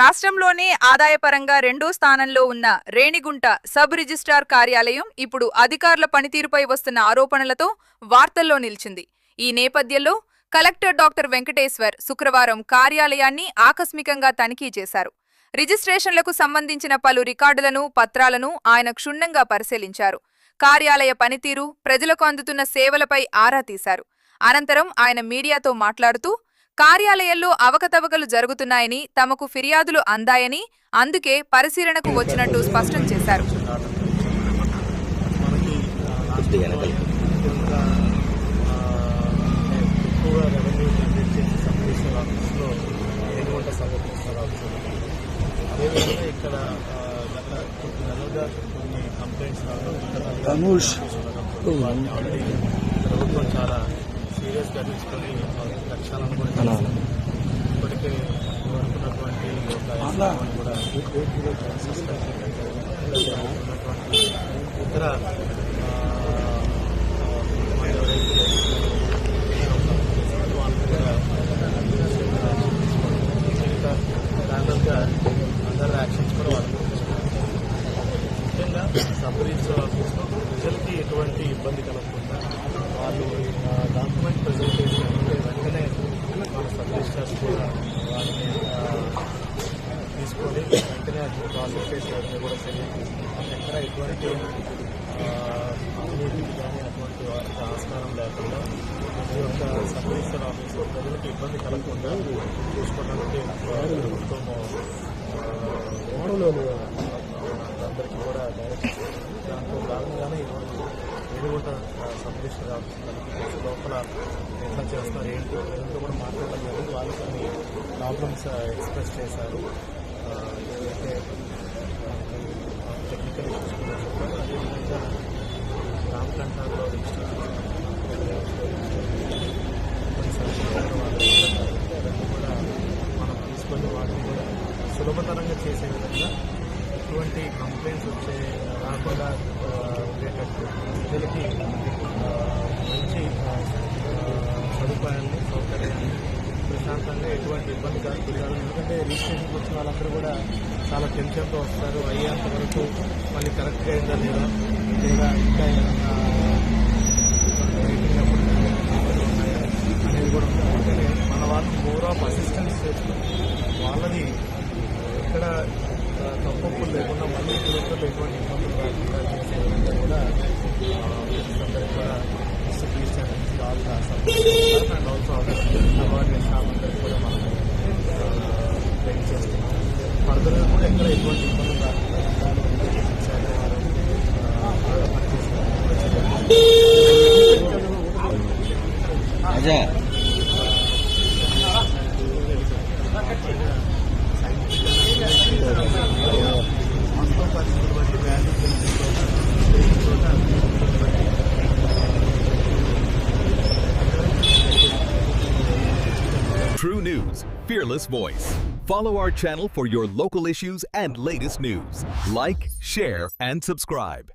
రాష్ట్రంలోనే ఆదాయపరంగా రెండో స్థానంలో ఉన్న రేణిగుంట సబ్ రిజిస్ట్రార్ కార్యాలయం ఇప్పుడు అధికారుల పనితీరుపై వస్తున్న ఆరోపణలతో వార్తల్లో నిలిచింది. ఈ నేపథ్యంలో కలెక్టర్ డాక్టర్ వెంకటేశ్వర్ శుక్రవారం కార్యాలయాన్ని ఆకస్మికంగా తనిఖీ చేశారు. రిజిస్ట్రేషన్లకు సంబంధించిన పలు రికార్డులను పత్రాలను ఆయన క్షుణ్ణంగా పరిశీలించారు. కార్యాలయ పనితీరు ప్రజలకు అందుతున్న సేవలపై ఆరా తీశారు. అనంతరం ఆయన మీడియాతో మాట్లాడుతూ కార్యాలయంలో అవకతవకలు జరుగుతున్నాయని తమకు ఫిర్యాదులు అందాయని అందుకే పరిశీలనకు వచ్చినట్టు స్పష్టం చేశారు. ఇక్కడ కొన్ని కంప్లైంట్స్ ప్రభుత్వం చాలా సీరియస్గా తీసుకొని లక్ష్యాలను కూడా. ఇప్పటికే కోరుకున్నటువంటి కూడా ఇతర అదర్ యాక్షన్స్ కూడా వాళ్ళు తీసుకుంటారు. ముఖ్యంగా సబ్ రిజిస్టర్ ఆఫీస్లో ప్రజలకి ఎటువంటి ఇబ్బంది కలగకుండా వాళ్ళు డాక్యుమెంట్ ప్రజెంటేషన్ అంటే వెంటనే మన సబ్ రిజిస్టర్స్ కూడా వాటిని ఆ, తీసుకొని వెంటనే అది ప్రాసెస్ చేసే వాటిని కూడా చర్యలు తీసుకుంటాం ఎక్కడ ఎటువంటి అవినీతికి కానీ అటువంటి వారికి ఆస్కారం లేకుండా ప్రతి యొక్క సబ్ రిజిస్టర్ ప్రజలకు ఇబ్బంది కలగకుండా చూసుకోవడానికి ప్రభుత్వం అందరికీ కూడా డైరెక్ట్ దాంట్లో భాగంగానే ఈరోజు ఏడుగుంట సబ్ రిజిస్టర్ ఆఫీస్ లోపల ఎట్లా చేస్తారు ఏంటి ఏంటో కూడా మాట్లాడడం జరిగింది. వాళ్ళు కొన్ని ప్రాబ్లమ్స్ ఎక్స్ప్రెస్ చేశారు. ఏదైతే టెక్నికల్ ఇష్యూస్ కూడా చెప్పారు అదేవిధంగా రామకంఠాల్లో రిజిస్టర్ అవన్నీ కూడా మనం తీసుకొని వాటిని కూడా సులభతరంగా చేసే విధంగా ఎటువంటి కంప్లైంట్స్ వచ్చే రాకుండా ఉండేటట్టు ప్రజలకి మంచి సదుపాయాన్ని ఎటువంటి ఇబ్బంది కాదు. ఎందుకంటే రిజిస్ట్రేషన్కి వచ్చిన వాళ్ళందరూ కూడా చాలా టెన్షన్తో వస్తారు. అయ్యేంత వరకు మళ్ళీ కరెక్ట్గా అయిందా లేదా లేదా ఇంకా ఏదైనా అనేది కూడా ఉంటుంది. మన వాళ్ళు మోర్ ఆఫ్ అసిస్టెన్స్ వాళ్ళని ఎక్కడ ఆ, తప్పప్పులు లేకుండా మళ్ళీ పిల్లలతో ఎటువంటి ఇబ్బందులు రాకుండా చేసే విధంగా కూడా కూడా కూడా ఎక్కడ ఎటువంటి ఇబ్బందులు రాకుండా దాని గురించి శాఖ వారు ఆ, బాగా పనిచేస్తున్నారు అజా వాస్తవ పరిస్థితులు బట్టి వాల్యూ తెలిసిన చోట తెలిసిన చోట True News, Fearless Voice. Follow our channel for your local issues and latest news. Like, share, and subscribe.